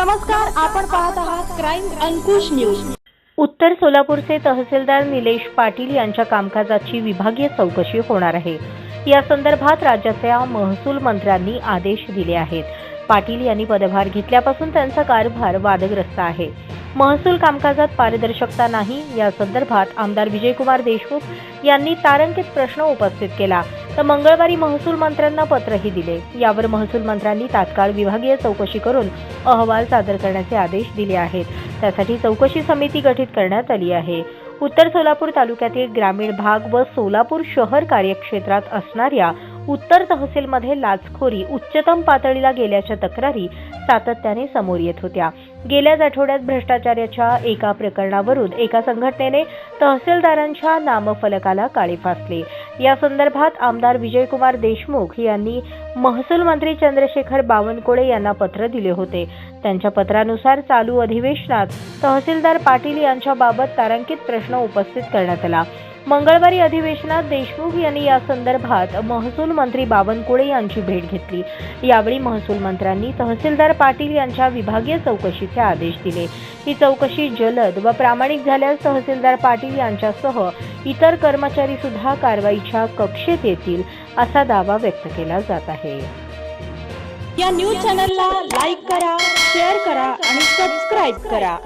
नमस्कार आपण पाहत आहात क्राईम अंकुश न्यूज उत्तर सोलापूरचे तहसीलदार निलेश पाटील यांच्या कामकाजाची विभागीय चौकशी होणार आहे. या संदर्भात राज्याच्या महसूल मंत्र्यांनी आदेश दिले आहेत. पाटील यांनी पदभार घेतल्यापासून त्यांचा कारभार वादग्रस्त आहे. महसूल कामकाजात पारदर्शकता नाही या संदर्भात आमदार विजयकुमार देशमुख यांनी तारांकित प्रश्न उपस्थित केला. तर मंगळवारी महसूल मंत्र्यांना पत्रही दिले. यावर महसूल मंत्र्यांनी तात्काळ विभागीय चौकशी करून अहवाल सादर करण्याचे आदेश दिले आहेत. त्यासाठी चौकशी समिती गठीत करण्यात आली आहे. उत्तर सोलापूर तालुक्यातील ग्रामीण भाग व सोलापूर शहर कार्यक्षेत्रात असणाऱ्या उत्तर तहसीलमध्ये लाचखोरी उच्चतम पातळीला गेल्याच्या तक्रारी सातत्याने समोर येत होत्या. गेल्याच आठवड्यात भ्रष्टाचाराच्या एका प्रकरणावरून एका संघटनेने तहसीलदारांच्या नामफलकाला काळे फासले. या संदर्भात आमदार विजयकुमार देशमुख यांनी महसूल मंत्री चंद्रशेखर बावनकुळे यांना पत्र दिले होते. त्यांच्या पत्रानुसार चालू अधिवेशनात तहसीलदार पाटील यांच्याबाबत तारांकित प्रश्न उपस्थित करण्यात आला. मंगळवारी अधिवेशनात देशमुख यांनी या संदर्भात महसूल मंत्री बावनकुळे यांची भेट घेतली. यावेळी महसूल मंत्र्यांनी तहसीलदार पाटील यांच्या विभागीय चौकशीचे आदेश दिले. ही चौकशी जलद व प्रामाणिक झाल्यास तहसीलदार पाटील यांच्यासह इतर कर्मचारी सुद्धा कारवाईच्या कक्षेत येतील असा दावा व्यक्त केला जात आहे. या न्यूज चॅनलला लाईक करा शेअर करा आणि सबस्क्राईब करा.